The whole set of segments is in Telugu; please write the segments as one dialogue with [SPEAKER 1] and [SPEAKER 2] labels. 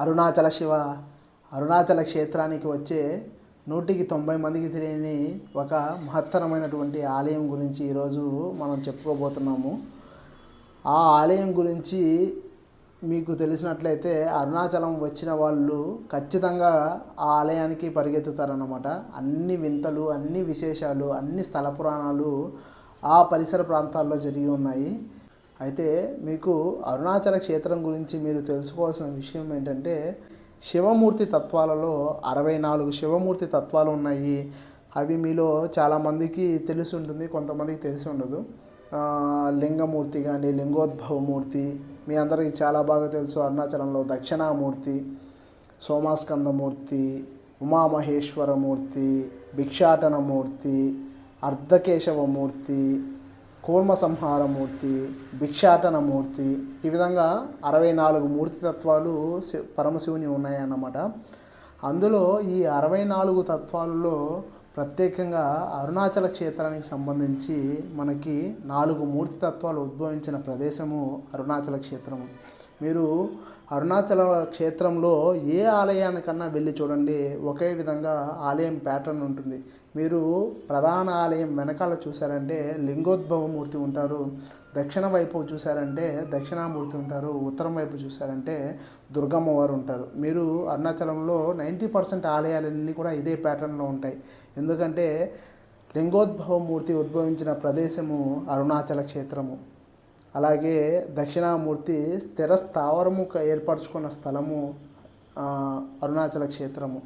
[SPEAKER 1] అరుణాచల శివ. అరుణాచల క్షేత్రానికి వచ్చే నూటికి తొంభై మందికి తెలియని ఒక మహత్తరమైనటువంటి ఆలయం గురించి ఈరోజు మనం చెప్పుకోబోతున్నాము. ఆ ఆలయం గురించి మీకు తెలిసినట్లయితే అరుణాచలం వచ్చిన వాళ్ళు ఖచ్చితంగా ఆ ఆలయానికి పరిగెత్తుతారన్నమాట. అన్ని వింతలు అన్ని విశేషాలు అన్ని స్థల పురాణాలు ఆ పరిసర ప్రాంతాల్లో జరిగి ఉన్నాయి. అయితే మీకు అరుణాచల క్షేత్రం గురించి మీరు తెలుసుకోవాల్సిన విషయం ఏంటంటే శివమూర్తి తత్వాలలో అరవై నాలుగు శివమూర్తి తత్వాలు ఉన్నాయి. అవి మీలో చాలామందికి తెలిసి ఉంటుంది కొంతమందికి తెలిసి ఉండదు. లింగమూర్తి కానీ లింగోద్భవమూర్తి మీ అందరికీ చాలా బాగా తెలుసు. అరుణాచలంలో దక్షిణామూర్తి సోమాస్కందమూర్తి ఉమామహేశ్వరమూర్తి భిక్షాటనమూర్తి అర్ధకేశవమూర్తి కూర్మ సంహారమూర్తి భిక్షాటనమూర్తి ఈ విధంగా అరవై నాలుగు మూర్తి తత్వాలు పరమశివుని ఉన్నాయన్నమాట. అందులో ఈ అరవై నాలుగు తత్వాలలో ప్రత్యేకంగా అరుణాచల క్షేత్రానికి సంబంధించి మనకి నాలుగు మూర్తి తత్వాలు ఉద్భవించిన ప్రదేశము అరుణాచల క్షేత్రము. మీరు అరుణాచల క్షేత్రంలో ఏ ఆలయానికన్నా వెళ్ళి చూడండి ఒకే విధంగా ఆలయం ప్యాటర్న్ ఉంటుంది. మీరు ప్రధాన ఆలయం వెనకాల చూసారంటే లింగోద్భవ మూర్తి ఉంటారు. దక్షిణ వైపు చూసారంటే దక్షిణామూర్తి ఉంటారు. ఉత్తరం వైపు చూసారంటే దుర్గమ్మవారు ఉంటారు. మీరు అరుణాచలంలో నైంటీ పర్సెంట్ ఆలయాలన్నీ కూడా ఇదే ప్యాటర్న్లో ఉంటాయి. ఎందుకంటే లింగోద్భవ మూర్తి ఉద్భవించిన ప్రదేశము అరుణాచల క్షేత్రము. అలాగే దక్షిణామూర్తి స్థిర స్థావరము ఏర్పరచుకున్న స్థలము అరుణాచల క్షేత్రము.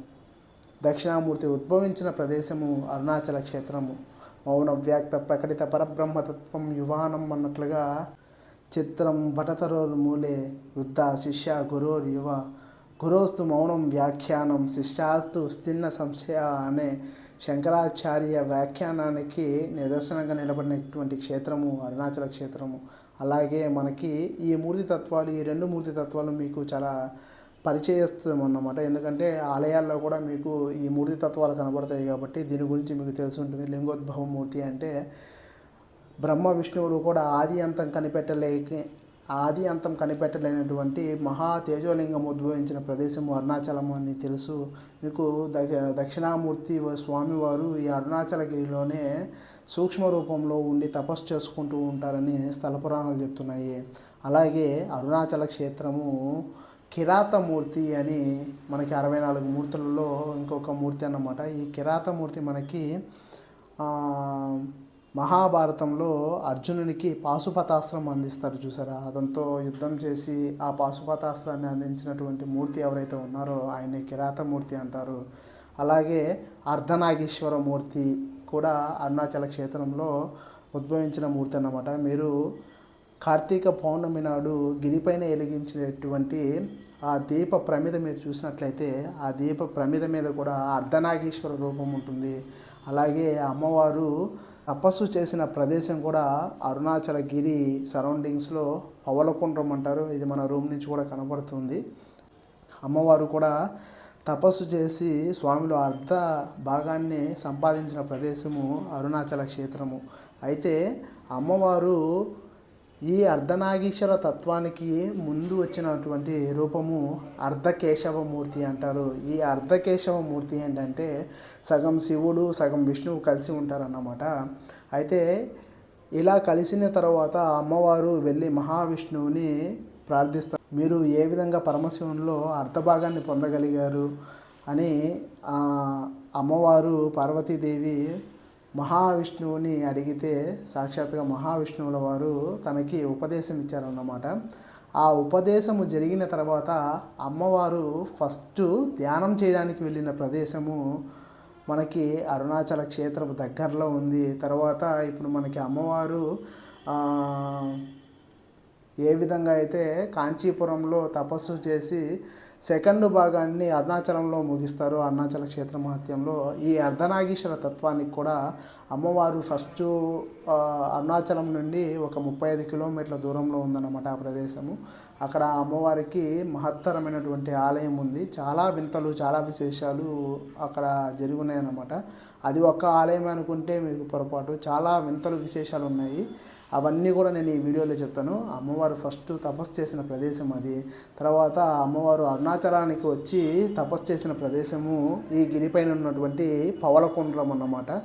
[SPEAKER 1] దక్షిణామూర్తి ఉద్భవించిన ప్రదేశము అరుణాచల క్షేత్రము. మౌన వ్యాక్త ప్రకటిత పరబ్రహ్మతత్వం యువానం అన్నట్లుగా చిత్రం భటతరోర్ మూలే వృద్ధ శిష్య గురోర్ యువ. గురోస్తు మౌనం వ్యాఖ్యానం శిష్యాస్తు స్థిన్న సంశయ అనే శంకరాచార్య వ్యాఖ్యానానికి నిదర్శనంగా నిలబడినటువంటి క్షేత్రము అరుణాచల క్షేత్రము. అలాగే మనకి ఈ మూర్తి తత్వాలు ఈ రెండు మూర్తి తత్వాలు మీకు చాలా పరిచయస్తాం అన్నమాట ఎందుకంటే ఆలయాల్లో కూడా మీకు ఈ మూర్తి తత్వాలు కనబడతాయి కాబట్టి దీని గురించి మీకు తెలిసి ఉంటుంది. లింగోద్భవ మూర్తి అంటే బ్రహ్మ విష్ణువులు కూడా ఆది అంతం కనిపెట్టలేక ఆది అంతం కనిపెట్టలేనటువంటి మహా తేజోలింగం ఉద్భవించిన ప్రదేశం అరుణాచలం అని తెలుసు. మీకు ద దక్షిణామూర్తి స్వామివారు ఈ అరుణాచలగిరిలోనే సూక్ష్మ రూపంలో ఉండి తపస్సు చేసుకుంటూ ఉంటారని స్థల పురాణాలు చెప్తున్నాయి. అలాగే అరుణాచల క్షేత్రము కిరాతమూర్తి అని మనకి అరవై నాలుగు మూర్తులలో ఇంకొక మూర్తి అన్నమాట. ఈ కిరాతమూర్తి మనకి మహాభారతంలో అర్జునునికి పాశుపతాస్త్రం అందిస్తారు చూసారా? అతనితో యుద్ధం చేసి ఆ పాశుపతాస్త్రాన్ని అందించినటువంటి మూర్తి ఎవరైతే ఉన్నారో ఆయన్ని కిరాతమూర్తి అంటారు. అలాగే అర్ధనాగేశ్వర మూర్తి కూడా అరుణాచల క్షేత్రంలో ఉద్భవించిన మూర్తి అన్నమాట. మీరు కార్తీక పౌర్ణమి నాడు గిరిపైన వెలిగించినటువంటి ఆ దీప ప్రమిద మీరు చూసినట్లయితే ఆ దీప ప్రమిద మీద కూడా అర్ధనాగేశ్వర రూపం ఉంటుంది. అలాగే అమ్మవారు తపస్సు చేసిన ప్రదేశం కూడా అరుణాచల గిరి సరౌండింగ్స్లో పవలకుండ్రం అంటారు. ఇది మన రూమ్ నుంచి కూడా కనబడుతుంది. అమ్మవారు కూడా తపస్సు చేసి స్వామిలో అర్ధ భాగాన్ని సంపాదించిన ప్రదేశము అరుణాచల క్షేత్రము. అయితే అమ్మవారు ఈ అర్ధనాగీశ్వర తత్వానికి ముందు వచ్చినటువంటి రూపము అర్ధకేశవమూర్తి అంటారు. ఈ అర్ధకేశవమూర్తి ఏంటంటే సగం శివుడు సగం విష్ణువు కలిసి ఉంటారన్నమాట. అయితే ఇలా కలిసిన తర్వాత అమ్మవారు వెళ్ళి మహావిష్ణువుని ప్రార్థిస్తారు. మీరు ఏ విధంగా పరమశివునిలో అర్థభాగాన్ని పొందగలిగారు అని ఆ అమ్మవారు పార్వతీదేవి మహావిష్ణువుని అడిగితే సాక్షాత్గా మహావిష్ణువుల వారు తనకి ఉపదేశం ఇచ్చారన్నమాట. ఆ ఉపదేశము జరిగిన తర్వాత అమ్మవారు ఫస్ట్ ధ్యానం చేయడానికి వెళ్ళిన ప్రదేశము మనకి అరుణాచల క్షేత్రం దగ్గరలో ఉంది. తర్వాత ఇప్పుడు మనకి అమ్మవారు ఏ విధంగా అయితే కాంచీపురంలో తపస్సు చేసి సెకండ్ భాగాన్ని అరుణాచలంలో ముగిస్తారు అరుణాచల క్షేత్ర మహత్యంలో ఈ అర్ధనాగీశ్వర తత్వానికి కూడా అమ్మవారు ఫస్ట్ అరుణాచలం నుండి ఒక ముప్పై ఐదు కిలోమీటర్ల దూరంలో ఉందన్నమాట ఆ ప్రదేశము. అక్కడ అమ్మవారికి మహత్తరమైనటువంటి ఆలయం ఉంది. చాలా వింతలు చాలా విశేషాలు అక్కడ జరుగున్నాయన్నమాట అది ఒక్క ఆలయం అనుకుంటే మీకు పొరపాటు. చాలా వింతలు విశేషాలు ఉన్నాయి. అవన్నీ కూడా నేను ఈ వీడియోలో చెప్తాను. అమ్మవారు ఫస్ట్ తపస్సు చేసిన ప్రదేశం అది. తర్వాత అమ్మవారు అరుణాచలానికి వచ్చి తపస్సు చేసిన ప్రదేశము ఈ గిరిపైన ఉన్నటువంటి పవలకుండ్రం అన్నమాట.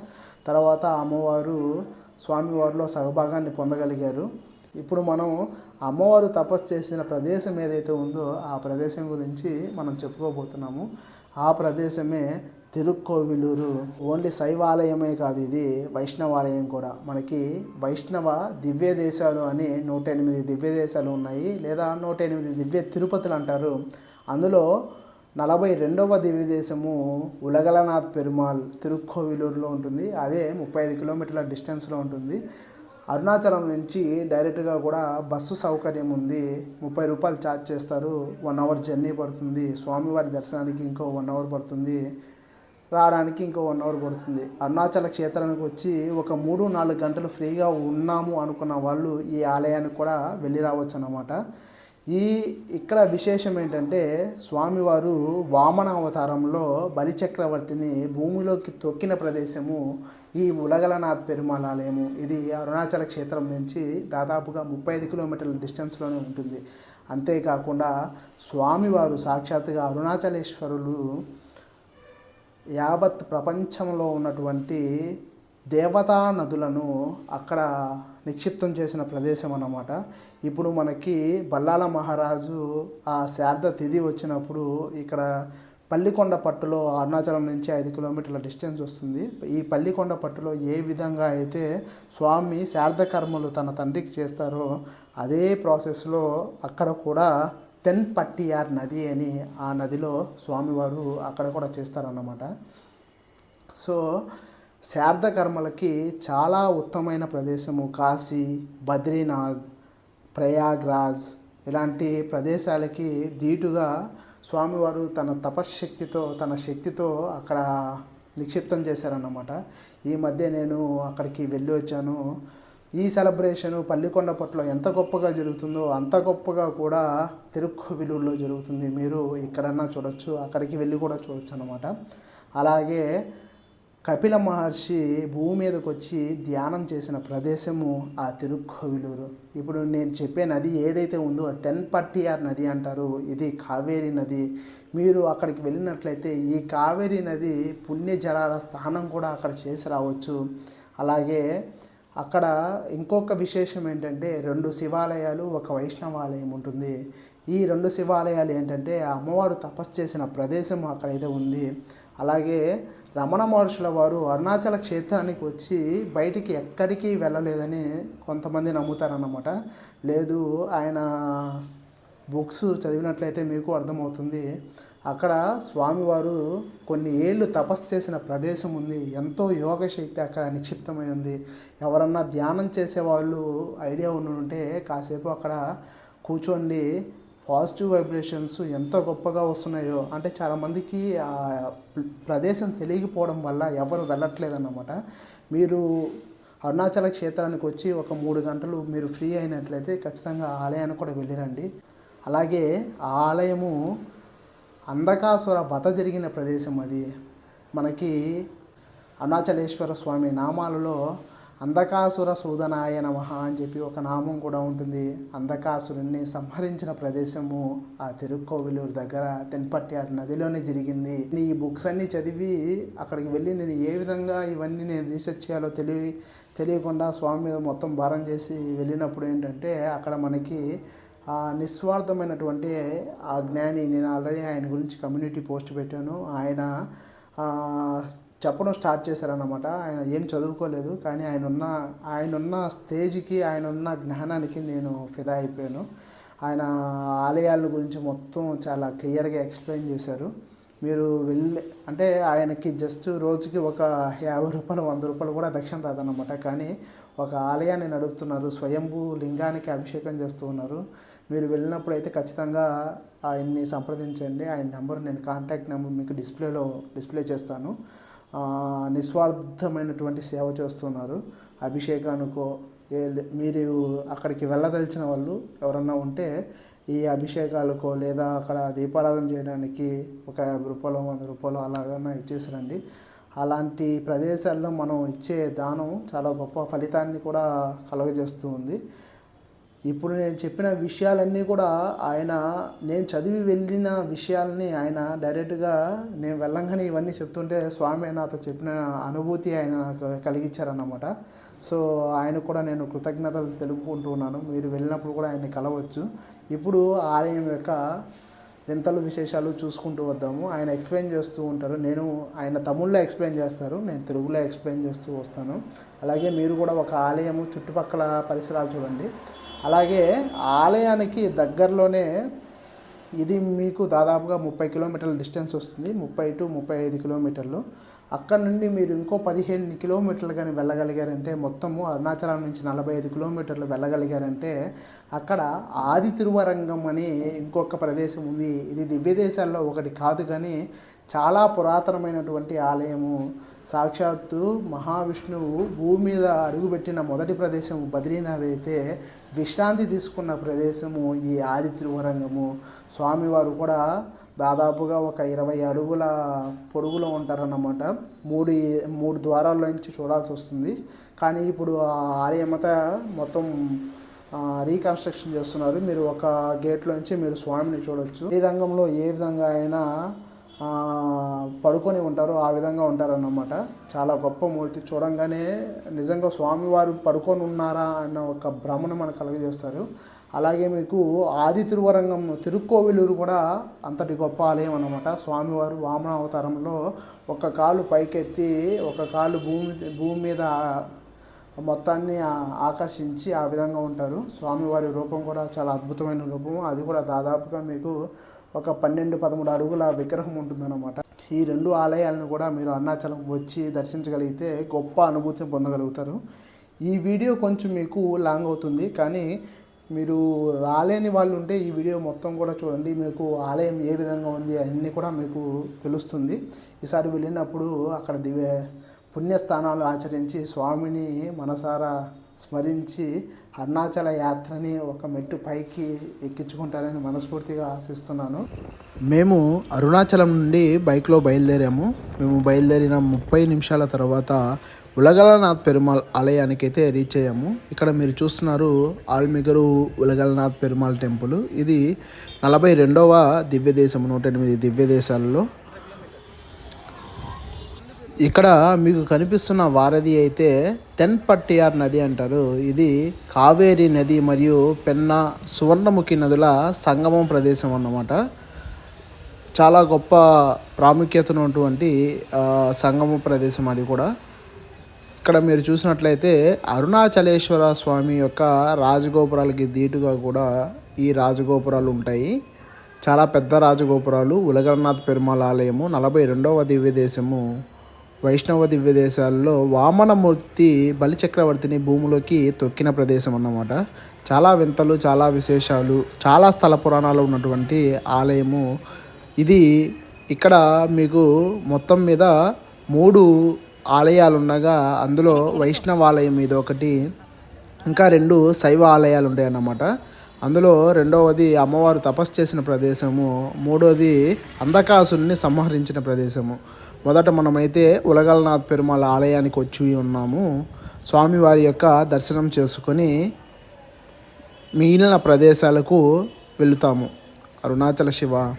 [SPEAKER 1] తర్వాత అమ్మవారు స్వామివారిలో సగభాగాన్ని పొందగలిగారు. ఇప్పుడు మనం అమ్మవారు తపస్సు చేసిన ప్రదేశం ఏదైతే ఉందో ఆ ప్రదేశం గురించి మనం చెప్పుకోబోతున్నాము. ఆ ప్రదేశమే తిరుక్కోవిలూరు. ఓన్లీ శైవాలయమే కాదు ఇది వైష్ణవాలయం కూడా. మనకి వైష్ణవ దివ్య దేశాలు అని నూట ఎనిమిది దివ్య దేశాలు ఉన్నాయి. లేదా నూట ఎనిమిది దివ్య తిరుపతులు అంటారు. అందులో నలభై రెండవ దివ్య దేశము ఉలగలనాథ్ పెరుమాల్ తిరుక్కోవిలూరులో ఉంటుంది. అదే ముప్పై ఐదు కిలోమీటర్ల డిస్టెన్స్లో ఉంటుంది. అరుణాచలం నుంచి డైరెక్ట్గా కూడా బస్సు సౌకర్యం ఉంది. ముప్పై రూపాయలు ఛార్జ్ చేస్తారు. వన్ అవర్ జర్నీ పడుతుంది. స్వామివారి దర్శనానికి ఇంకో వన్ అవర్ పడుతుంది. రావడానికి ఇంకో వన్ అవర్ పడుతుంది. అరుణాచల క్షేత్రానికి వచ్చి ఒక మూడు నాలుగు గంటలు ఫ్రీగా ఉన్నాము అనుకున్న వాళ్ళు ఈ ఆలయానికి కూడా వెళ్ళి రావచ్చు అన్నమాట. ఈ ఇక్కడ విశేషం ఏంటంటే స్వామివారు వామన అవతారంలో బలిచక్రవర్తిని భూమిలోకి తొక్కిన ప్రదేశము ఈ ఉలగలనాథ్ పెరుమాళ్ ఆలయము. ఇది అరుణాచల క్షేత్రం నుంచి దాదాపుగా ముప్పై ఐదు కిలోమీటర్ల డిస్టెన్స్లోనే ఉంటుంది. అంతేకాకుండా స్వామివారు సాక్షాత్తుగా అరుణాచలేశ్వరులు యావత్ ప్రపంచంలో ఉన్నటువంటి దేవతా నదులను అక్కడ నిక్షిప్తం చేసిన ప్రదేశం అన్నమాట. ఇప్పుడు మనకి బల్లాల మహారాజు ఆ శారద తిథి వచ్చినప్పుడు ఇక్కడ పల్లికొండ పట్టులో అరుణాచలం నుంచి ఐదు కిలోమీటర్ల డిస్టెన్స్ వస్తుంది. ఈ పల్లికొండ పట్టులో ఏ విధంగా అయితే స్వామి శారద కర్మలు తన తండ్రికి చేస్తారో అదే ప్రాసెస్లో అక్కడ కూడా తెన్ పట్టియార్ నది అని ఆ నదిలో స్వామివారు అక్కడ కూడా చేస్తారన్నమాట. సో శారద కర్మలకి చాలా ఉత్తమైన ప్రదేశము కాశీ బద్రీనాథ్ ప్రయాగ్రాజ్ ఇలాంటి ప్రదేశాలకి ధీటుగా స్వామివారు తన తపశ్శక్తితో తన శక్తితో అక్కడ నిక్షిప్తం చేశారన్నమాట. ఈ మధ్య నేను అక్కడికి వెళ్ళి వచ్చాను. ఈ సెలబ్రేషను పల్లికొండ పట్ల ఎంత గొప్పగా జరుగుతుందో అంత గొప్పగా కూడా తిరుక్కోవిలూరులో జరుగుతుంది. మీరు ఎక్కడన్నా చూడొచ్చు అక్కడికి వెళ్ళి కూడా చూడొచ్చు అనమాట అలాగే కపిల మహర్షి భూమి మీదకి వచ్చి ధ్యానం చేసిన ప్రదేశము ఆ తిరుక్కోవిలూరు. ఇప్పుడు నేను చెప్పే నది ఏదైతే ఉందో తెన్పట్టియార్ నది అంటారు. ఇది కావేరి నది. మీరు అక్కడికి వెళ్ళినట్లయితే ఈ కావేరి నది పుణ్య జలాల స్థానం కూడా అక్కడ చేసి రావచ్చు. అలాగే అక్కడ ఇంకొక విశేషం ఏంటంటే రెండు శివాలయాలు ఒక వైష్ణవాలయం ఉంటుంది. ఈ రెండు శివాలయాలు ఏంటంటే ఆ అమ్మవారు తపస్సు చేసిన ప్రదేశం అక్కడైతే ఉంది. అలాగే రమణ మహర్షుల వారు అరుణాచల క్షేత్రానికి వచ్చి బయటికి ఎక్కడికి వెళ్ళలేదని కొంతమంది నమ్ముతారన్నమాట. లేదు ఆయన బుక్స్ చదివినట్లయితే మీకు అర్థమవుతుంది. అక్కడ స్వామివారు కొన్ని ఏళ్ళు తపస్సు చేసిన ప్రదేశం ఉంది. ఎంతో యోగ శక్తి అక్కడ నిక్షిప్తమై ఉంది. ఎవరన్నా ధ్యానం చేసే వాళ్ళు ఐడియా ఉంటే కాసేపు అక్కడ కూర్చోండి. పాజిటివ్ వైబ్రేషన్స్ ఎంత గొప్పగా వస్తున్నాయో. అంటే చాలామందికి ఆ ప్రదేశం తెలియకపోవడం వల్ల ఎవరు వెళ్ళట్లేదన్నమాట. మీరు అరుణాచల క్షేత్రానికి వచ్చి ఒక మూడు గంటలు మీరు ఫ్రీ అయినట్లయితే ఖచ్చితంగా ఆలయానికి కూడా వెళ్ళిరండి. అలాగే ఆ ఆలయము అంధకాసుర వధ జరిగిన ప్రదేశం అది. మనకి అరుణాచలేశ్వర స్వామి నామాలలో అంధకాసుర సూదనాయ నమ అని చెప్పి ఒక నామం కూడా ఉంటుంది. అంధకాసురుణ్ణి సంహరించిన ప్రదేశము ఆ తిరుక్కోవిలూరు దగ్గర తెన్పట్టారు నదిలోనే జరిగింది. నేను ఈ బుక్స్ అన్నీ చదివి అక్కడికి వెళ్ళి నేను ఏ విధంగా ఇవన్నీ నేను రీసెర్చ్ చేయాలో తెలియ తెలియకుండా స్వామి మీద మొత్తం భారం చేసి వెళ్ళినప్పుడు ఏంటంటే అక్కడ మనకి నిస్వార్థమైనటువంటి ఆ జ్ఞాని నేను ఆల్రెడీ ఆయన గురించి కమ్యూనిటీ పోస్ట్ పెట్టాను. ఆయన చెప్పడం స్టార్ట్ చేశారన్నమాట. ఆయన ఏం చదువుకోలేదు కానీ ఆయన ఉన్న ఆయన ఉన్న స్టేజ్కి ఆయన ఉన్న జ్ఞానానికి నేను ఫిదా అయిపోయాను. ఆయన ఆలయాల గురించి మొత్తం చాలా క్లియర్గా ఎక్స్ప్లెయిన్ చేశారు. మీరు వెళ్ళి అంటే ఆయనకి జస్ట్ రోజుకి ఒక యాభై రూపాయలు వంద రూపాయలు కూడా దక్షిణ రాదన్నమాట. కానీ ఒక ఆలయాన్ని నడుపుతున్నారు స్వయంభూ లింగానికి అభిషేకం చేస్తూ ఉన్నారు. మీరు వెళ్ళినప్పుడు అయితే ఖచ్చితంగా ఆయన్ని సంప్రదించండి. ఆయన నెంబర్ నేను కాంటాక్ట్ నెంబర్ మీకు డిస్ప్లేలో డిస్ప్లే చేస్తాను. నిస్వార్థమైనటువంటి సేవ చేస్తున్నారు. అభిషేకానికో ఏ మీరు అక్కడికి వెళ్ళదలిచిన వాళ్ళు ఎవరన్నా ఉంటే ఈ అభిషేకాలకో లేదా అక్కడ దీపారాధన చేయడానికి ఒక యాభై రూపాయలు వంద రూపాయలు అలాగైనా ఇచ్చేసిరండి. అలాంటి ప్రదేశాల్లో మనం ఇచ్చే దానం చాలా గొప్ప ఫలితాన్ని కూడా కలుగజేస్తూ ఉంది. ఇప్పుడు నేను చెప్పిన విషయాలన్నీ కూడా ఆయన నేను చదివి వెళ్ళిన విషయాలని ఆయన డైరెక్ట్గా నేను వెళ్ళంగానే ఇవన్నీ చెప్తుంటే స్వామి నాతో చెప్పిన అనుభూతి ఆయన నాకు కలిగించారన్నమాట. సో ఆయన కూడా నేను కృతజ్ఞతలు తెలుపుకుంటూ ఉన్నాను మీరు వెళ్ళినప్పుడు కూడా ఆయన్ని కలవచ్చు. ఇప్పుడు ఆలయం యొక్క వింతలు విశేషాలు చూసుకుంటూ వద్దాము. ఆయన ఎక్స్ప్లెయిన్ చేస్తూ ఉంటారు. నేను ఆయన తమిళ్ళో ఎక్స్ప్లెయిన్ చేస్తారు. నేను తెలుగులో ఎక్స్ప్లెయిన్ చేస్తూ వస్తాను. అలాగే మీరు కూడా ఒక ఆలయము చుట్టుపక్కల పరిసరాలు చూడండి. అలాగే ఆలయానికి దగ్గరలోనే ఇది మీకు దాదాపుగా ముప్పై కిలోమీటర్ల డిస్టెన్స్ వస్తుంది. ముప్పై టు ముప్పై ఐదు కిలోమీటర్లు. అక్కడ నుండి మీరు ఇంకో పదిహేను కిలోమీటర్లు కానీ వెళ్ళగలిగారంటే మొత్తము అరుణాచలం నుంచి నలభై ఐదు కిలోమీటర్లు వెళ్ళగలిగారంటే అక్కడ ఆది తిరువరంగం అని ఇంకొక ప్రదేశం ఉంది. ఇది దివ్య దేశాల్లో ఒకటి కాదు కానీ చాలా పురాతనమైనటువంటి ఆలయము. సాక్షాత్తు మహావిష్ణువు భూమి మీద అడుగుపెట్టిన మొదటి ప్రదేశం బద్రీనాథ్ అయితే విశ్రాంతి తీసుకున్న ప్రదేశము ఈ ఆది త్రివరంగము. స్వామివారు కూడా దాదాపుగా ఒక ఇరవై అడుగుల పొడుగులో ఉంటారన్నమాట. మూడు మూడు ద్వారాల నుంచి చూడాల్సి వస్తుంది. కానీ ఇప్పుడు ఆ ఆలయం మొత్తం రీకన్స్ట్రక్షన్ చేస్తున్నారు. మీరు ఒక గేట్లోంచి మీరు స్వామిని చూడొచ్చు. ఈ రంగంలో ఏ విధంగా అయినా పడుకొని ఉంటారు ఆ విధంగా ఉంటారన్నమాట. చాలా గొప్ప మూర్తి. చూడంగానే నిజంగా స్వామివారు పడుకొని ఉన్నారా అన్న ఒక భ్రమను మనకు కలుగజేస్తారు. అలాగే మీకు ఆది తిరువరంగం తిరుక్కోవిలూరు కూడా అంతటి గొప్ప ఆలయం అన్నమాట. స్వామివారు వామన అవతారంలో ఒక కాలు పైకెత్తి ఒక కాలు భూమి భూమి మీద మొత్తాన్ని ఆకర్షించి ఆ విధంగా ఉంటారు. స్వామివారి రూపం కూడా చాలా అద్భుతమైన రూపం అది కూడా దాదాపుగా మీకు ఒక పన్నెండు పదమూడు అడుగుల విగ్రహం ఉంటుందన్నమాట. ఈ రెండు ఆలయాలను కూడా మీరు అరుణాచలం వచ్చి దర్శించగలిగితే గొప్ప అనుభూతిని పొందగలుగుతారు. ఈ వీడియో కొంచెం మీకు లాంగ్ అవుతుంది కానీ మీరు రాలేని వాళ్ళు ఉంటే ఈ వీడియో మొత్తం కూడా చూడండి. మీకు ఆలయం ఏ విధంగా ఉంది అన్నీ కూడా మీకు తెలుస్తుంది. ఈసారి వెళ్ళినప్పుడు అక్కడ దివ్య పుణ్యస్థానాలు ఆచరించి స్వామిని మనసారా స్మరించి అరుణాచల యాత్రని ఒక మెట్టు పైకి ఎక్కించుకుంటారని మనస్ఫూర్తిగా ఆశిస్తున్నాను. మేము అరుణాచలం నుండి బైక్లో బయలుదేరాము. మేము బయలుదేరిన ముప్పై నిమిషాల తర్వాత ఉలగలనాథ్ పెరుమాళ్ ఆలయానికి అయితే రీచ్ అయ్యాము. ఇక్కడ మీరు చూస్తున్నారు ఆల్మిగరు ఉలగలనాథ్ పెరుమాళ్ టెంపుల్. ఇది నలభై రెండవ దివ్యదేశం నూట ఎనిమిది దివ్యదేశాలలో ఇక్కడ మీకు కనిపిస్తున్న వారధి అయితే తెన్పట్టియార్ నది అంటారు. ఇది కావేరి నది మరియు పెన్నా సువర్ణముఖి నదుల సంగమం ప్రదేశం అన్నమాట. చాలా గొప్ప ప్రాముఖ్యత ఉన్నటువంటి సంగమ ప్రదేశం అది కూడా. ఇక్కడ మీరు చూసినట్లయితే అరుణాచలేశ్వర స్వామి యొక్క రాజగోపురాలకి దీటుగా కూడా ఈ రాజగోపురాలు ఉంటాయి. చాలా పెద్ద రాజగోపురాలు. ఉలగన్నాథ్ పెరుమాళ్ ఆలయము. నలభై రెండవ దివ్య దేశము వైష్ణవ దివ్య దేశాల్లో వామనమూర్తి బలిచక్రవర్తిని భూమిలోకి తొక్కిన ప్రదేశం అన్నమాట. చాలా వింతలు చాలా విశేషాలు చాలా స్థల పురాణాలు ఉన్నటువంటి ఆలయము ఇది. ఇక్కడ మీకు మొత్తం మీద మూడు ఆలయాలు ఉండగా అందులో వైష్ణవాలయం ఇది ఒకటి ఇంకా రెండు శైవ ఆలయాలు ఉంటాయి అన్నమాట. అందులో రెండవది అమ్మవారు తపస్సు చేసిన ప్రదేశము మూడవది అంధకాసుని సంహరించిన ప్రదేశము. మొదట మనమైతే ఉలగలనాథ్ పెరుమాళ్ ఆలయానికి వచ్చి ఉన్నాము. స్వామివారి యొక్క దర్శనం చేసుకొని మిగిలిన ప్రదేశాలకు వెళుతాము. అరుణాచల శివ.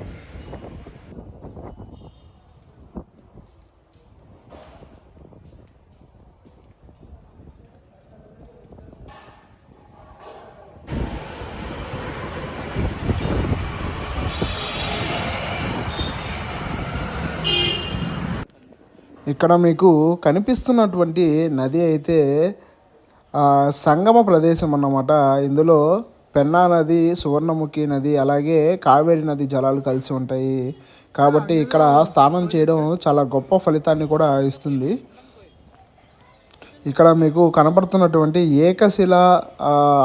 [SPEAKER 1] ఇక్కడ మీకు కనిపిస్తున్నటువంటి నది అయితే సంగమ ప్రదేశం అన్నమాట. ఇందులో పెన్నా నది సువర్ణముఖి నది అలాగే కావేరి నది జలాలు కలిసి ఉంటాయి. కాబట్టి ఇక్కడ స్నానం చేయడం చాలా గొప్ప ఫలితాన్ని కూడా ఇస్తుంది. ఇక్కడ మీకు కనపడుతున్నటువంటి ఏకశిల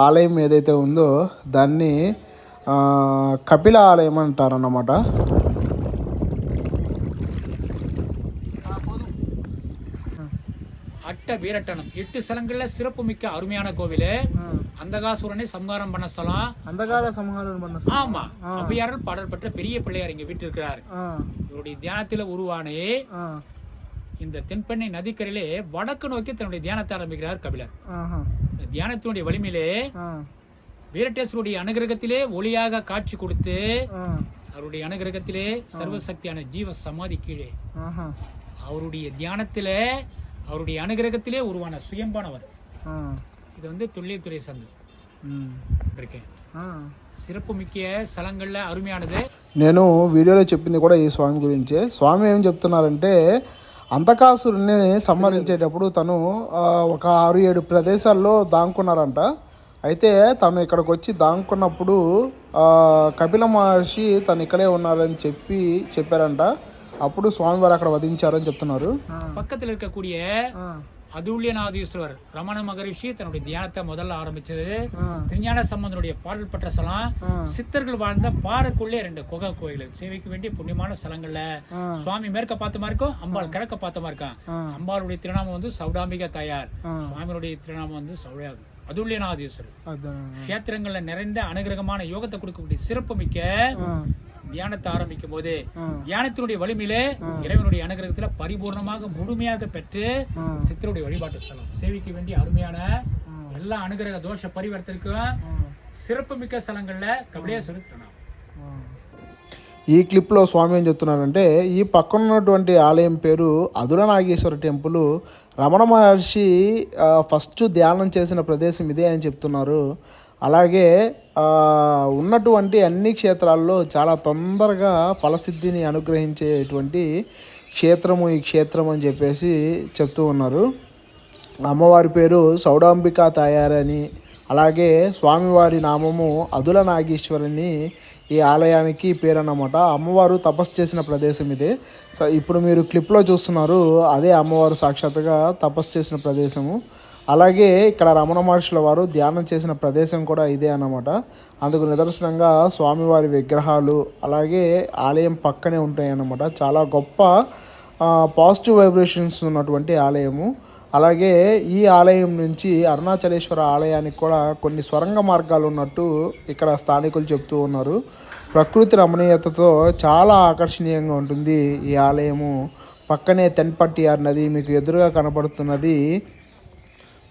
[SPEAKER 1] ఆలయం ఏదైతే ఉందో దాన్ని కపిల ఆలయం అంటారన్నమాట.
[SPEAKER 2] விட்ட வீரட்டனம் எட்டு ஸ்தலங்கள்ல சிறப்பு மிக்க அருமையான கோவில். அந்தகாசுரனை சம்ஹாரம் பண்ண ஸ்தலம்
[SPEAKER 1] அந்தகார சம்ஹாரம் பண்ண
[SPEAKER 2] ஆமா. அவ்வையாரல் பாடல் பெற்ற பெரிய பிள்ளையார் இங்க வீட்டு இருக்கிறார் இவருடைய தியானத்துல உருவானே இந்த தென்பெண்ணை நதிக்கரையிலே வடக்கு நோக்கி தன்னுடைய தியானத்தை ஆரம்பிக்கிறார் கபிலர். தியானத்தினுடைய வலிமையிலே வீரட்டேஸ்வருடைய அனுகிரகத்திலே ஒளியாக காட்சி கொடுத்து அவருடைய அனுகிரகத்திலே சர்வசக்தியான ஜீவ சமாதி கீழே அவருடைய தியானத்திலே அவருடைய அனுகிரகத்திலே உருவான சுயம்பானவர்
[SPEAKER 1] ఆ.
[SPEAKER 2] இது வந்து தொழில் துறை சந்து
[SPEAKER 1] ఉమ్.
[SPEAKER 2] இருக்கேன்
[SPEAKER 1] ఆ.
[SPEAKER 2] சிறப்பு மிக்க ஸ்தலங்கள்ல அருமையானது
[SPEAKER 1] నేను వీడియోలో చెప్పింది కూడా ఈ స్వామి గురించే స్వామి ఏం చెప్తున్నారంటే అంతకాసురుని సంహరించేటప్పుడు తను ఆ, ఒక ఆరు ఏడు ప్రదేశాల్లో దాంకున్నారంట అయితే తను ఇక్కడికి వచ్చి దాంకున్నప్పుడు ఆ, కపిల మహర్షి తను ఇక్కడే ఉన్నారని చెప్పి చెప్పారంట అప్పుడు స్వామివారు అక్కడ వధించారని చెప్తున్నారు
[SPEAKER 2] பக்கத்துல இருக்கக்கூடிய அதுல்யநாதீஸ்வரர் ரமண மகரிஷி தன்னுடைய தியானத்தை முதல்ல ஆரம்பிச்சது திருஞான சம்பந்தனுடைய பாடல் பெற்ற ஸ்தலம் சித்தர்கள் வாழ்ந்த பாறைக்குள்ளே ரெண்டு குகை கோயில் சேவைக்கு வேண்டிய புண்ணியமான ஸ்தலங்கள்ல சுவாமி மேற்க பார்த்த மாதிரி இருக்கும் அம்பாள் கிழக்க பார்த்த மாதிரி இருக்கும் அம்பாளுடைய திருநாமம் வந்து சௌடாம்பிகா தாயார் சுவாமியுடைய திருநாமம் வந்து சௌடா அதுல்யநாதீஸ்வரர் கஷேத்திரங்கள்ல நிறைந்த அனுகிரகமான யோகத்தை கொடுக்கக்கூடிய சிறப்பு மிக்க தியானத்தை ஆரம்பிக்கும் போது தியானத்தினுடைய வலிமையிலே இறைவனுடைய அனுகிரகத்துல பரிபூர்ணமாக முழுமையாக பெற்று சித்தருடைய வழிபாட்டு ஸ்தலம் சேவிக்க வேண்டிய அருமையான எல்லா அனுகிரக தோஷ பரிவர்த்தனைக்கும் சிறப்பு மிக்க ஸ்தலங்கள்ல கபிலேஸ்வரர் திருநாமம்
[SPEAKER 1] ఈ క్లిప్లో స్వామి ఏం చెప్తున్నారంటే ఈ పక్కన ఉన్నటువంటి ఆలయం పేరు అదుల నాగేశ్వర టెంపుల్ రమణ మహర్షి ఆ, ఫస్ట్ ధ్యానం చేసిన ప్రదేశం ఇదే అని చెప్తున్నారు అలాగే ఉన్నటువంటి అన్ని క్షేత్రాల్లో చాలా తొందరగా ఫలసిద్ధిని అనుగ్రహించేటువంటి క్షేత్రము ఈ క్షేత్రం అని చెప్పేసి చెప్తూ ఉన్నారు. అమ్మవారి పేరు సౌడాంబిక తాయారని అలాగే స్వామివారి నామము అదుల నాగేశ్వరిని ఈ ఆలయానికి పేరు అన్నమాట అమ్మవారు తపస్సు చేసిన ప్రదేశం ఇదే. సో ఇప్పుడు మీరు క్లిప్లో చూస్తున్నారు అదే అమ్మవారు సాక్షాత్తుగా తపస్సు చేసిన ప్రదేశము. అలాగే ఇక్కడ రమణ మహర్షుల వారు ధ్యానం చేసిన ప్రదేశం కూడా ఇదే అన్నమాట. అందుకు నిదర్శనంగా స్వామివారి విగ్రహాలు అలాగే ఆలయం పక్కనే ఉంటాయి అన్నమాట చాలా గొప్ప పాజిటివ్ వైబ్రేషన్స్ ఉన్నటువంటి ఆలయము. అలాగే ఈ ఆలయం నుంచి అరుణాచలేశ్వర ఆలయానికి కూడా కొన్ని స్వరంగ మార్గాలు ఉన్నట్టు ఇక్కడ స్థానికులు చెప్తూ ఉన్నారు. ప్రకృతి రమణీయతతో చాలా ఆకర్షణీయంగా ఉంటుంది ఈ ఆలయము. పక్కనే తెన్పట్టియార్ నది మీకు ఎదురుగా కనబడుతున్నది.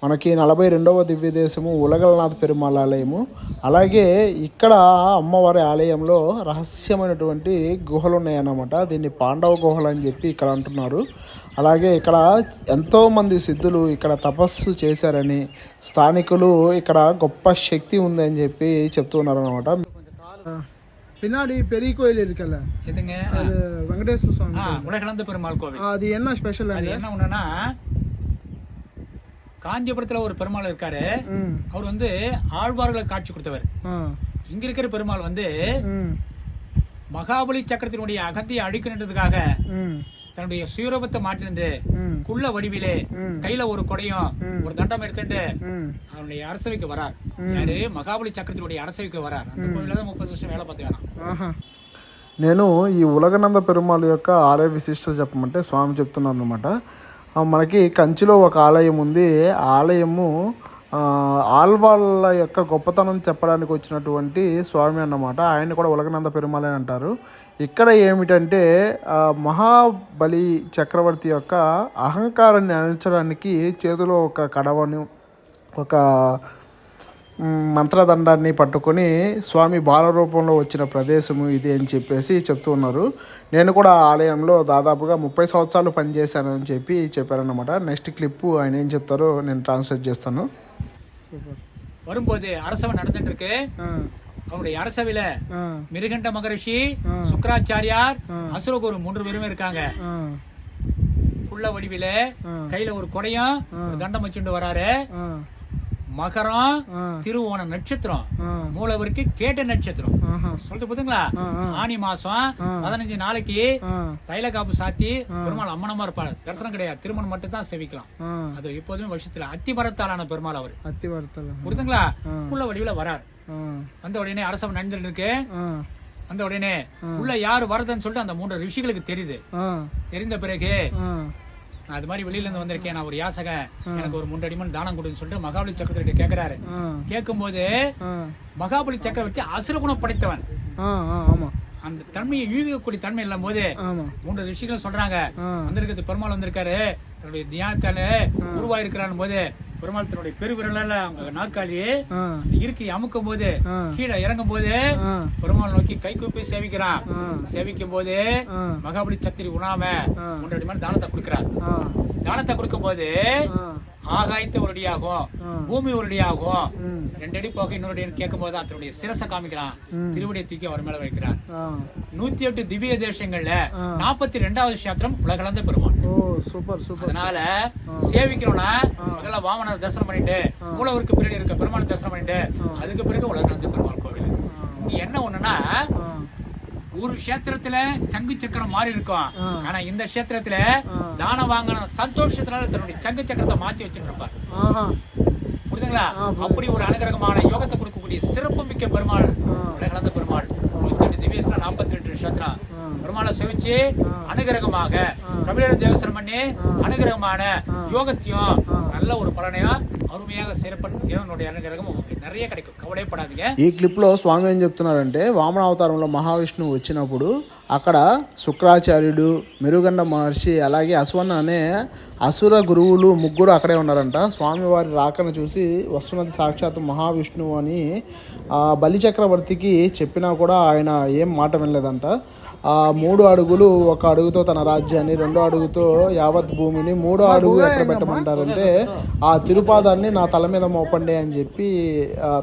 [SPEAKER 1] మనకి నలభై రెండవ దివ్య దేశము ఉలగలనాథ పెరుమాళ ఆలయము. అలాగే ఇక్కడ అమ్మవారి ఆలయంలో రహస్యమైనటువంటి గుహలు ఉన్నాయన్నమాట. దీన్ని పాండవ గుహలు అని చెప్పి ఇక్కడ అంటున్నారు. అలాగే ఇక్కడ ఎంతోమంది సిద్ధులు ఇక్కడ తపస్సు చేశారని స్థానికులు ఇక్కడ గొప్ప శక్తి ఉందని చెప్పి చెప్తున్నారు అనమాట
[SPEAKER 3] பின்னாடி பெரிய கோயில் இருக்குல்ல
[SPEAKER 2] எதுங்க
[SPEAKER 3] அது வெங்கடேஸ்வர சுவாமி
[SPEAKER 2] ஆ, உலகளந்த பெருமாள் கோவில்
[SPEAKER 3] அது என்ன ஸ்பெஷல்
[SPEAKER 2] அது என்ன ஒண்ணுன்னா காஞ்சிபுரத்துல ஒரு பெருமாள் இருக்காரு
[SPEAKER 3] ம்
[SPEAKER 2] அவர் வந்து ஆழ்வார்களுக்கு காட்சி கொடுத்தவர்
[SPEAKER 3] ஆ
[SPEAKER 2] இங்க இருக்கிற பெருமாள் வந்து
[SPEAKER 3] ம்
[SPEAKER 2] மகாபலி சக்கரத்தினுடைய அகத்தியை அழிக்கணுன்றதுக்காக
[SPEAKER 3] ம்
[SPEAKER 2] தன்னுடைய சுயரூபத்தை மாற்றிட்டு
[SPEAKER 3] ம்
[SPEAKER 2] குள்ள வடிவிலே
[SPEAKER 3] ம்.
[SPEAKER 2] கையில ஒரு கொடையும்
[SPEAKER 3] ம்.
[SPEAKER 2] ஒரு தண்டம் எடுத்துட்டு
[SPEAKER 3] ம்
[SPEAKER 2] அவனுடைய அரசவைக்கு வரார் யாரு மகாபலி சக்கரத்தினுடைய அரசவைக்கு வரார் அந்த கோயில தான் முப்பது வருஷம் வேலை பார்த்துக்கலாம்
[SPEAKER 3] ஆஹா
[SPEAKER 1] నేను ఈ ఉలగనంద పెరుమాళ్ యొక్క ఆలయ విశిష్టత చెప్పమంటే స్వామి చెప్తున్నారు అనమాట మనకి కంచిలో ఒక ఆలయం ఉంది ఆ ఆలయము ఆ, ఆల్వాళ్ళ యొక్క గొప్పతనం చెప్పడానికి వచ్చినటువంటి స్వామి అన్నమాట. ఆయన కూడా ఉలగనంద పెరుమాళ్ అని అంటారు. ఇక్కడ ఏమిటంటే మహాబలి చక్రవర్తి యొక్క అహంకారాన్ని అణించడానికి చేతిలో ఒక కడవను ఒక మంత్రదండాన్ని పట్టుకొని స్వామి బాలరూపంలో వచ్చిన ప్రదేశము ఇది అని చెప్పేసి చెప్తూ ఉన్నారు నేను కూడా ఆ ఆలయంలో దాదాపుగా ముప్పై సంవత్సరాలు పనిచేశానని చెప్పి చెప్పారన్నమాట నెక్స్ట్ క్లిప్ ఆయన ఏం చెప్తారో నేను ట్రాన్స్లేట్ చేస్తాను
[SPEAKER 3] சூப்பர்
[SPEAKER 2] வரும்போது அரசவை நடந்துட்டு இருக்கு
[SPEAKER 3] ஆ
[SPEAKER 2] அவனுடைய அரசவையில
[SPEAKER 3] ஆ
[SPEAKER 2] மிருகண்ட மகரிஷி சுக்கராச்சாரியார்
[SPEAKER 3] ஆ.
[SPEAKER 2] அசுரகுரு மூன்று பேருமே இருக்காங்க
[SPEAKER 3] ஆ
[SPEAKER 2] குள்ள வடிவில
[SPEAKER 3] ஆ
[SPEAKER 2] கையில ஒரு கொடையும் ஒரு தண்டம் வச்சுட்டு வராரு
[SPEAKER 3] ஆ
[SPEAKER 2] மகரம் திருவோண நட்சத்திரம். மூலவருக்கு கேட்ட நட்சத்திரம். சொல்லிட்டு போதுங்களா
[SPEAKER 3] ஆ ஆ.
[SPEAKER 2] ஆனி மாசம். பதினஞ்சு நாளைக்கு தைல காப்பு சாத்தி பெருமாள் அம்மனமா இருப்பாரு. தரிசனம் கிடையாது. திருமணம் மட்டும் தான் செவிக்கலாம் அது எப்போதுமே வருஷத்துல அத்திமரத்தாலான பெருமாள் அவரு.
[SPEAKER 3] அத்தி வரத்தல
[SPEAKER 2] புரியுதுங்களா
[SPEAKER 3] ஆ.
[SPEAKER 2] உள்ள வடிவில வரார். வந்த உடனே அரசவன் நண்பன் இருக்கு. வந்த உடனே உள்ள யாரு வரதுன்னு சொல்லிட்டு அந்த மூன்று ரிஷிகளுக்கு தெரியுது. தெரிந்த பிறகு நான் அது மாதிரி வெளியில இருந்து வந்திருக்கேன். நான் ஒரு யாசகன் எனக்கு ஒரு முண்டடிமன் தானம் கொடுன்னு சொல்லிட்டு மகாபலி சக்கரவர்த்தி கேக்குறாரு. கேட்கும் போது மகாபலி சக்கரவர்த்தி அசுரகுணம் படைத்தவன்.
[SPEAKER 3] ஆமா.
[SPEAKER 2] அந்த தன்மையை யூகிக்கக்கூடிய தன்மை இல்லாம போது மூன்று ரிஷிகளும் சொல்றாங்க. வந்திருக்கிறது பெருமாள் வந்திருக்காரு. தன்னுடைய தியானத்தால உருவாயிருக்கிறான் போது பெருமாள் தன்னுடைய பெருவிரலால அவங்க நாற்காலி
[SPEAKER 3] ஆ
[SPEAKER 2] அந்த இருக்கை அமுக்கும் போது. கீழே இறங்கும் போது பெருமாள் நோக்கி கை கூப்பி சேவிக்கிறான். சேவிக்கும் போது. மகாபலி சத்திரி உணாம. முன்னாடி மாதிரி தானத்தை கொடுக்கிறார் தானத்தை கொடுக்கும் போது ஆகாயத்தை
[SPEAKER 3] ஆ.
[SPEAKER 2] பூமி ஒரு அடியாகும்
[SPEAKER 3] ம்
[SPEAKER 2] ரெண்டு அடி போக இன்னொரு கேட்கும் போது அதனுடைய சிரசை காமிக்கிறான். திருவடியை தூக்கி அவர் மேல வைக்கிறார். நூத்தி எட்டு திவ்ய தேசங்கள்ல. நாற்பத்தி ரெண்டாவது சாத்திரம் உலகளந்த பெருமாள்
[SPEAKER 3] ஓ சூப்பர் சூப்பர்
[SPEAKER 2] அதனால சேவிக்கிறோம்னா முதல்ல வாமனர் தரிசனம் பண்ணிட்டு மூலவருக்கு பின்னாடி இருக்க பெருமாள் தரிசனம் பண்ணிட்டு அதுக்கு பிறகு உலகளந்த பெருமாள் கோவில். இங்க என்ன ஒண்ணுன்னா ஒரு கஷேத்திரத்துல சங்கு சக்கரம் மாறி இருக்கும். ஆனா இந்த கஷேத்திரத்துல
[SPEAKER 3] ஆ.
[SPEAKER 2] தானம் வாங்கின சந்தோஷத்தினால தன்னுடைய சங்கு சக்கரத்தை மாத்தி வச்சுட்டு இருப்பார் புரியுதுங்களா. அப்படி ஒரு அனுகிரகமான யோகத்தை கொடுக்கக்கூடிய சிறப்பு மிக்க பெருமாள். உலகளந்த பெருமாள் நூத்தி நாற்பத்தி ரெண்டு. பெருமாளை செவிச்சு. அனுகிரகமாக. கபிலர் தேவசனம் பண்ணி. அனுகிரகமான. யோகத்தையும். நல்ல ஒரு பலனையும் அருமையாக சிறப்பு இறைவனுடைய அனுகிரகம் உங்களுக்கு நிறைய கிடைக்கும் கவலைப்படாதீங்க
[SPEAKER 1] ఈ క్లిప్లో స్వామి ఏం చెప్తున్నారంటే వామన అవతారంలో మహావిష్ణువు వచ్చినప్పుడు అక్కడ శుక్రాచార్యుడు మెరుగండ మహర్షి అలాగే అశ్వన్ అనే అసుర గురువులు ముగ్గురు అక్కడే ఉన్నారంట స్వామివారి రాకను చూసి వస్తున్నది సాక్షాత్ మహావిష్ణువు అని ఆ బలి చక్రవర్తికి చెప్పినా కూడా ఆయన ఏం మాట వినలేదంట ఆ మూడు అడుగులు ఒక అడుగుతో తన రాజ్యాన్ని రెండో అడుగుతో యావత్ భూమిని మూడో అడుగు ఎక్కడ పెట్టమంటారంటే ఆ తిరుపాదాన్ని నా తల మీద మోపండి అని చెప్పి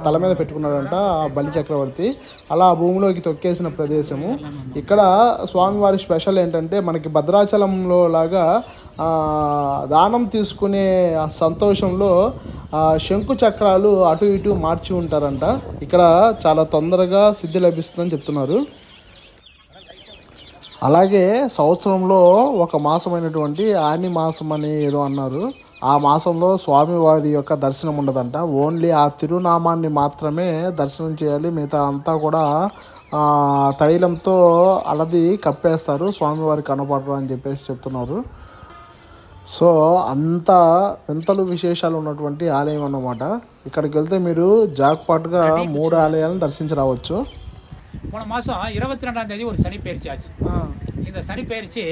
[SPEAKER 1] తల మీద పెట్టుకున్నాడంట ఆ బలి చక్రవర్తి. అలా ఆ భూమిలోకి తొక్కేసిన ప్రదేశము. ఇక్కడ స్వామివారి స్పెషల్ ఏంటంటే మనకి భద్రాచలంలో లాగా దానం తీసుకునే సంతోషంలో శంకు చక్రాలు అటు ఇటు మార్చి ఉంటారంట. ఇక్కడ చాలా తొందరగా సిద్ధి లభిస్తుందని చెప్తున్నారు. అలాగే సంవత్సరంలో ఒక మాసమైనటువంటి ఆని మాసం అని ఏదో అన్నారు. ఆ మాసంలో స్వామివారి యొక్క దర్శనం ఉండదంట. ఓన్లీ ఆ తిరునామాన్ని మాత్రమే దర్శనం చేయాలి. మిగతా అంతా కూడా తైలంతో అలది కప్పేస్తారు. స్వామివారికి కనపడరు అని చెప్పేసి చెప్తున్నారు. సో అంత వింతలు విశేషాలు ఉన్నటువంటి ఆలయం అన్నమాట. ఇక్కడికి వెళ్తే మీరు జాక్పాట్గా మూడు ఆలయాలను దర్శించి రావచ్చు.
[SPEAKER 2] போன மாசம் இருபத்தி ரெண்டாம் தேதி ஒரு சனி பயிற்சி ஆச்சு இந்த சனி பயிற்சி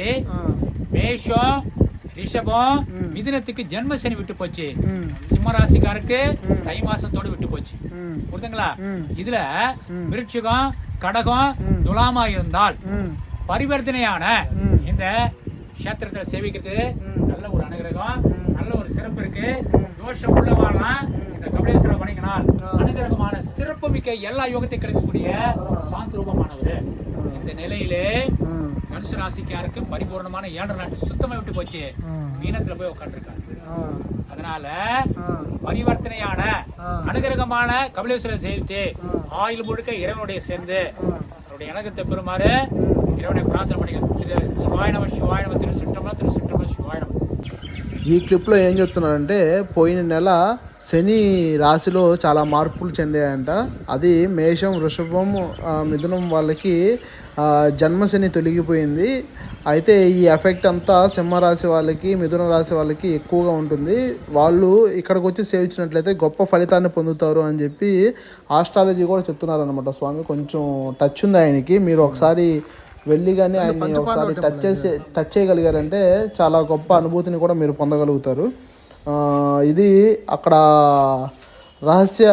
[SPEAKER 2] மேஷம் ரிஷபம். மிதுனத்துக்கு ஜென்ம சனி விட்டு போச்சு சிம்ம ராசிக்காருக்கு. தை மாசத்தோட விட்டு போச்சு
[SPEAKER 3] ம்.
[SPEAKER 2] இதுல. விருட்சிகம் கடகம். துலாமா இருந்தால் பரிவர்த்தனையான. இந்த கஷேத்திரத்துல சேவிக்கிறது. நல்ல ஒரு அனுகிரகம். நல்ல ஒரு சிறப்பு இருக்கு தோஷம் உள்ளவாலாம் இந்த கபிலேஸ்வரர் வணங்கினால். அனுகிரகமான சிறப்பு மிக்க எல்லா யோகத்தை கிடைக்கக்கூடிய சாந்த ரூபமானவர் இந்த நிலையிலே தனுசு ராசிக்காருக்கு பரிபூர்ணமான ஏழரை நாட்டு சுத்தமா விட்டு போச்சு. மீனத்துல போய் உட்காந்துருக்காரு அதனால பரிவர்த்தனையான. அனுகிரகமான கபிலேஸ்வரர்
[SPEAKER 3] ஆ.
[SPEAKER 2] ஆயுள் முழுக்க இறைவனுடைய சேர்ந்து அவருடைய இணக்கத்தை பெறுமாறு இறைவனை பிரார்த்தனை பண்ணிக்க திரு சிவாய நம சிவாய நம திரு சிற்றம்பலம் திரு சிற்றம்பலம் சிவாய நம.
[SPEAKER 1] ఈ క్లిప్లో ఏం చెప్తున్నారంటే పోయిన నెల శని రాశిలో చాలా మార్పులు చెందాయంట. అది మేషం వృషభం మిథునం వాళ్ళకి జన్మశని తొలగిపోయింది. అయితే ఈ ఎఫెక్ట్ అంతా సింహరాశి వాళ్ళకి మిథున రాశి వాళ్ళకి ఎక్కువగా ఉంటుంది. వాళ్ళు ఇక్కడికి వచ్చి సేవించినట్లయితే గొప్ప ఫలితాన్ని పొందుతారు అని చెప్పి ఆస్ట్రాలజీ కూడా చెప్తున్నారు అనమాట స్వామి కొంచెం టచ్ ఉంది ఆయనకి. మీరు ఒకసారి వెళ్ళి కానీ ఆయన్ని ఒకసారి టచ్ చేసి టచ్ చేయగలిగారంటే చాలా గొప్ప అనుభూతిని కూడా మీరు పొందగలుగుతారు. ఇది అక్కడ రహస్య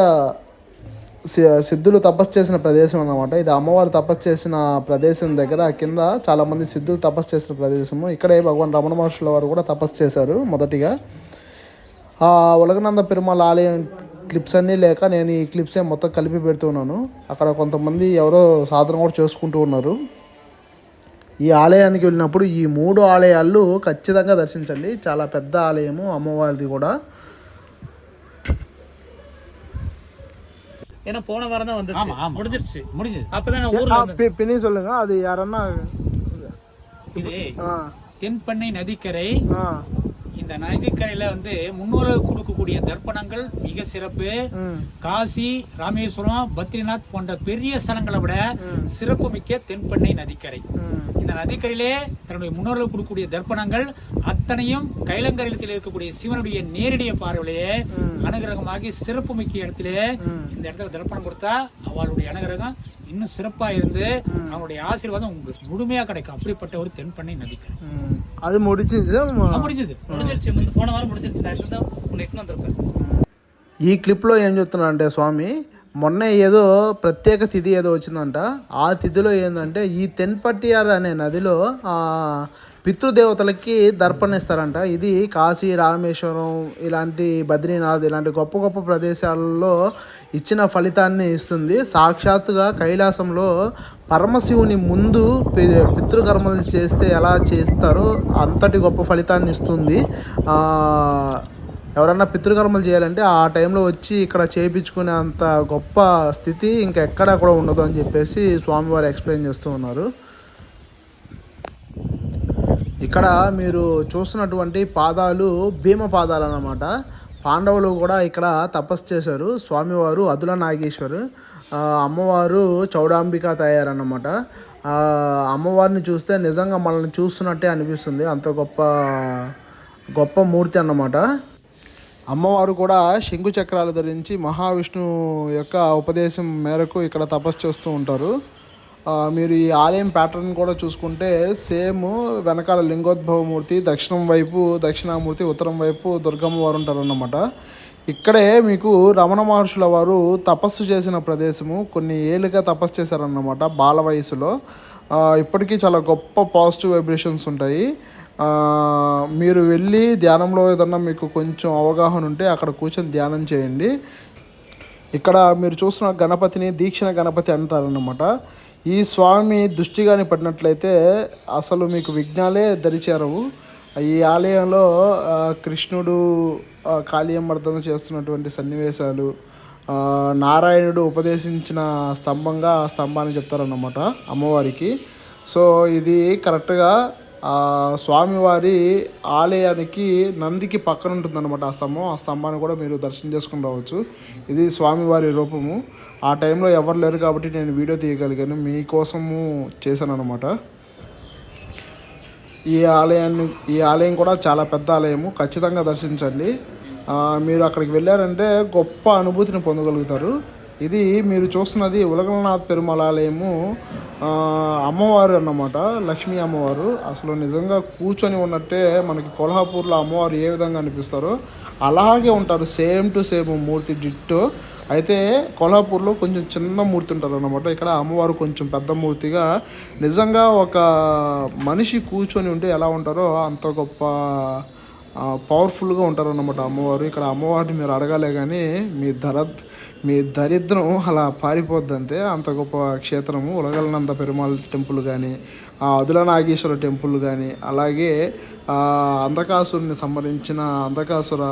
[SPEAKER 1] సి- సిద్ధులు తపస్సు చేసిన ప్రదేశం అన్నమాట. ఇది అమ్మవారు తపస్సు చేసిన ప్రదేశం దగ్గర కింద చాలామంది సిద్ధులు తపస్సు చేసిన ప్రదేశము. ఇక్కడే భగవాన్ రమణ మహర్షుల వారు కూడా తపస్సు చేశారు మొదటిగా. ఆ ఉలగనంద పెరుమాళ ఆలయం క్లిప్స్ అన్నీ లేక నేను ఈ క్లిప్సే మొత్తం కలిపి పెడుతున్నాను అక్కడ కొంతమంది ఎవరో సాధన కూడా చేసుకుంటూ ఉన్నారు. ఈ ఆలయానికి వెళ్ళినప్పుడు ఈ మూడు ఆలయాలు ఖచ్చితంగా దర్శించండి చాలా పెద్ద ఆలయము అమ్మవారిది కూడా
[SPEAKER 4] ஏன்னா போன வாரம் தான்
[SPEAKER 2] ஆமா
[SPEAKER 4] வந்துச்சு
[SPEAKER 2] ஆமா
[SPEAKER 4] முடிஞ்சிருச்சு
[SPEAKER 2] முடிஞ்சது
[SPEAKER 4] அப்பதான் நான்
[SPEAKER 3] ஆ,
[SPEAKER 4] ஊர்ல இருந்தேன்.
[SPEAKER 3] பி- பின்னி சொல்லுங்க அது யாரன்னா
[SPEAKER 2] இது
[SPEAKER 3] ஆ
[SPEAKER 2] தென்பண்ணை நதிக்கரை
[SPEAKER 3] ஆ
[SPEAKER 2] இந்த நதிக்கரையில வந்து முன்னோர்கள் கொடுக்கக்கூடிய தர்ப்பணங்கள் மிக சிறப்பு
[SPEAKER 3] ம்
[SPEAKER 2] காசி ராமேஸ்வரம் பத்ரிநாத் போன்ற பெரிய ஸ்தலங்களை விட
[SPEAKER 3] ம்.
[SPEAKER 2] சிறப்பு மிக்க தென்பண்ணை நதிக்கரை
[SPEAKER 3] ம்
[SPEAKER 2] இந்த இந்த நதிக்கரையிலே தன்னுடைய முன்னோர்கள் கொடுக்கக்கூடிய தர்ப்பணங்கள் அத்தனையும் கைலங்கரையில் இருக்கக்கூடிய சிவனுடைய நேரடிய பார்வையிலேயே அனுகிரகமாகி சிறப்பு மிக்க இடத்திலே இந்த இடத்துல தர்ப்பணம் கொடுத்தா அவளுடைய அனுகிரகம் இன்னும் சிறப்பா இருந்து அவனுடைய ஆசீர்வாதம் உங்களுக்கு முழுமையா கிடைக்கும் அப்படிப்பட்ட ஒரு தென்பண்ணை நதிக்கரை
[SPEAKER 3] ம். அது முடிச்சிது
[SPEAKER 2] அது முடிஞ்சது
[SPEAKER 4] முடிஞ்சிருச்சு முன்ன- போன வாரம் முடிஞ்சிருச்சு நான் இப்போ தான் உன்னை எட்டுன்னு வந்திருப்பேன்
[SPEAKER 1] ఈ క్లిప్లో ఏం చెప్తున్నాడంటే స్వామి మొన్న ఏదో ప్రత్యేక తిథి ఏదో వచ్చిందంట. ఆ తిథిలో ఏంటంటే ఈ తెన్పట్టియార్ అనే నదిలో పితృదేవతలకి దర్పణిస్తారంట. ఇది కాశీ రామేశ్వరం ఇలాంటి బద్రీనాథ్ ఇలాంటి గొప్ప గొప్ప ప్రదేశాలలో ఇచ్చిన ఫలితాన్ని ఇస్తుంది. సాక్షాత్తుగా కైలాసంలో పరమశివుని ముందు పితృకర్మలు చేస్తే ఎలా చేస్తారో అంతటి గొప్ప ఫలితాన్ని ఇస్తుంది. ఎవరన్నా పితృకర్మలు చేయాలంటే ఆ టైంలో వచ్చి ఇక్కడ చేయించుకునే అంత గొప్ప స్థితి ఇంకా ఎక్కడా కూడా ఉండదు అని చెప్పేసి స్వామివారు ఎక్స్ప్లెయిన్ చేస్తూ ఉన్నారు. ఇక్కడ మీరు చూస్తున్నటువంటి పాదాలు భీమ పాదాలు అన్నమాట. పాండవులు కూడా ఇక్కడ తపస్సు చేశారు. స్వామివారు అదుల నాగేశ్వరు అమ్మవారు చౌడాంబిక తయారన్నమాట. అమ్మవారిని చూస్తే నిజంగా మనల్ని చూస్తున్నట్టే అనిపిస్తుంది. అంత గొప్ప గొప్ప మూర్తి అన్నమాట. అమ్మవారు కూడా శంకు చక్రాలు ధరించి మహావిష్ణు యొక్క ఉపదేశం మేరకు ఇక్కడ తపస్సు చేస్తూ ఉంటారు. మీరు ఈ ఆలయం ప్యాటర్న్ కూడా చూసుకుంటే సేమ్ వెనకాల లింగోద్భవమూర్తి దక్షిణం వైపు దక్షిణామూర్తి ఉత్తరం వైపు దుర్గమ్మ వారు ఉంటారు ఇక్కడే మీకు రమణ మహర్షుల వారు తపస్సు చేసిన ప్రదేశము. కొన్ని ఏళ్ళుగా తపస్సు చేశారన్నమాట బాల వయసులో. ఇప్పటికీ చాలా గొప్ప పాజిటివ్ వైబ్రేషన్స్ ఉంటాయి. మీరు వెళ్ళి ధ్యానంలో ఏదన్నా మీకు కొంచెం అవగాహన ఉంటే అక్కడ కూర్చొని ధ్యానం చేయండి. ఇక్కడ మీరు చూస్తున్న గణపతిని దీక్షణ గణపతి అంటారన్నమాట. ఈ స్వామి దృష్టి కానీ పడినట్లయితే అసలు మీకు విఘ్నాలే దరిచేరవు. ఈ ఆలయంలో కృష్ణుడు కాళీయమర్దన చేస్తున్నటువంటి సన్నివేశాలు నారాయణుడు ఉపదేశించిన స్తంభంగా ఆ స్తంభాన్ని చెప్తారన్నమాట అమ్మవారికి. సో ఇది కరెక్ట్గా స్వామివారి ఆలయానికి నందికి పక్కన ఉంటుందన్నమాట ఆ స్తంభం. ఆ స్తంభాన్ని కూడా మీరు దర్శనం చేసుకుని రావచ్చు. ఇది స్వామివారి రూపము. ఆ టైంలో ఎవరు లేరు కాబట్టి నేను వీడియో తీయగలిగాను. మీకోసము చేశాను అనమాట ఈ ఆలయాన్ని ఈ ఆలయం కూడా చాలా పెద్ద ఆలయము. ఖచ్చితంగా దర్శించండి. మీరు అక్కడికి వెళ్ళారంటే గొప్ప అనుభూతిని పొందగలుగుతారు. ఇది మీరు చూస్తున్నది ఉలగలనాథ్ పెరుమల ఆలయము అమ్మవారు అన్నమాట లక్ష్మీ అమ్మవారు. అసలు నిజంగా కూర్చొని ఉన్నట్టే మనకి కొల్హాపూర్లో అమ్మవారు ఏ విధంగా అనిపిస్తారో అలాగే ఉంటారు సేమ్ టు సేమ్ మూర్తి డిట్టు అయితే కొల్హాపూర్లో కొంచెం చిన్న మూర్తి ఉంటారు అనమాట ఇక్కడ అమ్మవారు కొంచెం పెద్ద మూర్తిగా నిజంగా ఒక మనిషి కూర్చొని ఉంటే ఎలా ఉంటారో అంత గొప్ప పవర్ఫుల్గా ఉంటారు అన్నమాట అమ్మవారు. ఇక్కడ అమ్మవారిని మీరు అడగాలే కానీ మీ ధర మీ దరిద్రం అలా పారిపోద్దంటే అంత గొప్ప క్షేత్రము. ఉలగలనంద పెరుమాళ్ టెంపుల్ కానీ ఆ అదుల నాగేశ్వర టెంపుల్ కానీ అలాగే అంధకాసురుని సంబంధించిన అంధకాసుర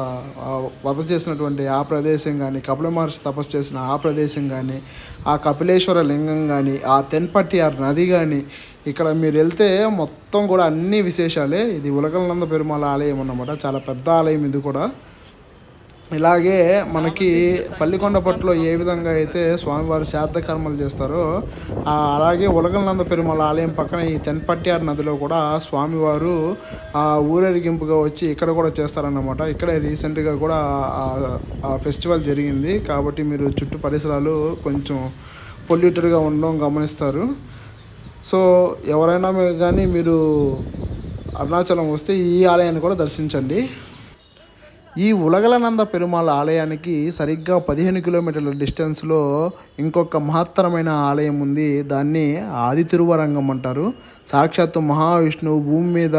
[SPEAKER 1] వధ చేసినటువంటి ఆ ప్రదేశం కానీ కపిల మహర్షి తపస్సు చేసిన ఆ ప్రదేశం కానీ ఆ కపిలేశ్వర లింగం కానీ ఆ తెన్పట్టి ఆ నది కానీ ఇక్కడ మీరు వెళ్తే మొత్తం కూడా అన్ని విశేషాలే. ఇది ఉలగలనంద పెరుమాళ ఆలయం అన్నమాట. చాలా పెద్ద ఆలయం ఇది కూడా. ఇలాగే మనకి పల్లికొండపట్లో ఏ విధంగా అయితే స్వామివారు శ్రాద్ధ చేస్తారో అలాగే ఉలగనంద పెరుమల ఆలయం పక్కన ఈ తెన్పట్యార్ నదిలో కూడా స్వామివారు ఆ, ఊరేగింపుగా వచ్చి ఇక్కడ కూడా చేస్తారన్నమాట. ఇక్కడే రీసెంట్గా కూడా ఫెస్టివల్ జరిగింది. కాబట్టి మీరు చుట్టూ పరిసరాలు కొంచెం పొల్యూటెడ్గా ఉండడం గమనిస్తారు. సో ఎవరైనా కానీ మీరు అరుణాచలం వస్తే ఈ ఆలయాన్ని కూడా దర్శించండి. ఈ ఉలగలనంద పెరుమాళ ఆలయానికి సరిగ్గా పదిహేను కిలోమీటర్ల డిస్టెన్స్లో ఇంకొక మహత్తరమైన ఆలయం ఉంది. దాన్ని ఆది తిరువరంగం అంటారు. సాక్షాత్తు మహావిష్ణువు భూమి మీద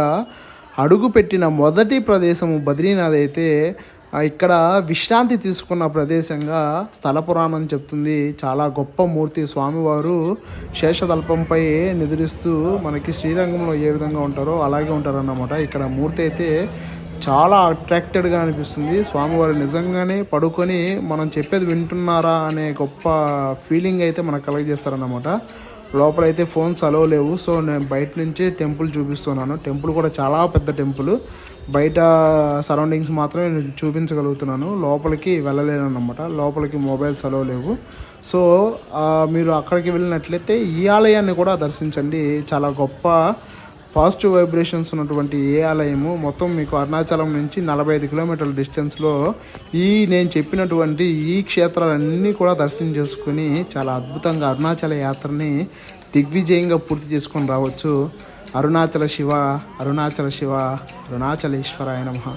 [SPEAKER 1] అడుగుపెట్టిన మొదటి ప్రదేశము బద్రీనాథ్ అయితే ఇక్కడ విశ్రాంతి తీసుకున్న ప్రదేశంగా స్థల పురాణం చెప్తుంది. చాలా గొప్ప మూర్తి స్వామివారు శేషతల్పంపై నిద్రిస్తూ మనకి శ్రీరంగంలో ఏ విధంగా ఉంటారో అలాగే ఉంటారన్నమాట. ఇక్కడ మూర్తి అయితే చాలా అట్రాక్టెడ్గా అనిపిస్తుంది. స్వామివారు నిజంగానే పడుకొని మనం చెప్పేది వింటున్నారా అనే గొప్ప ఫీలింగ్ అయితే మనకు కలగజేస్తారన్నమాట. లోపలైతే ఫోన్స్ అలవ్ లేవు. సో నేను బయట నుంచి టెంపుల్ చూపిస్తున్నాను. టెంపుల్ కూడా చాలా పెద్ద టెంపుల్ బయట సరౌండింగ్స్ మాత్రమే నేను చూపించగలుగుతున్నాను. లోపలికి వెళ్ళలేను అనమాట లోపలికి మొబైల్స్ అలవ్ లేవు. సో మీరు అక్కడికి వెళ్ళినట్లయితే ఈ ఆలయాన్ని కూడా దర్శించండి. చాలా గొప్ప పాజిటివ్ వైబ్రేషన్స్ ఉన్నటువంటి ఏ ఆలయము మొత్తం మీకు అరుణాచలం నుంచి నలభై ఐదు కిలోమీటర్ల డిస్టెన్స్లో ఈ నేను చెప్పినటువంటి ఈ క్షేత్రాలన్నీ కూడా దర్శనం చేసుకుని చాలా అద్భుతంగా అరుణాచల యాత్రని దిగ్విజయంగా పూర్తి చేసుకొని రావచ్చు. అరుణాచల శివ అరుణాచల శివ అరుణాచలేశ్వరాయ నమ.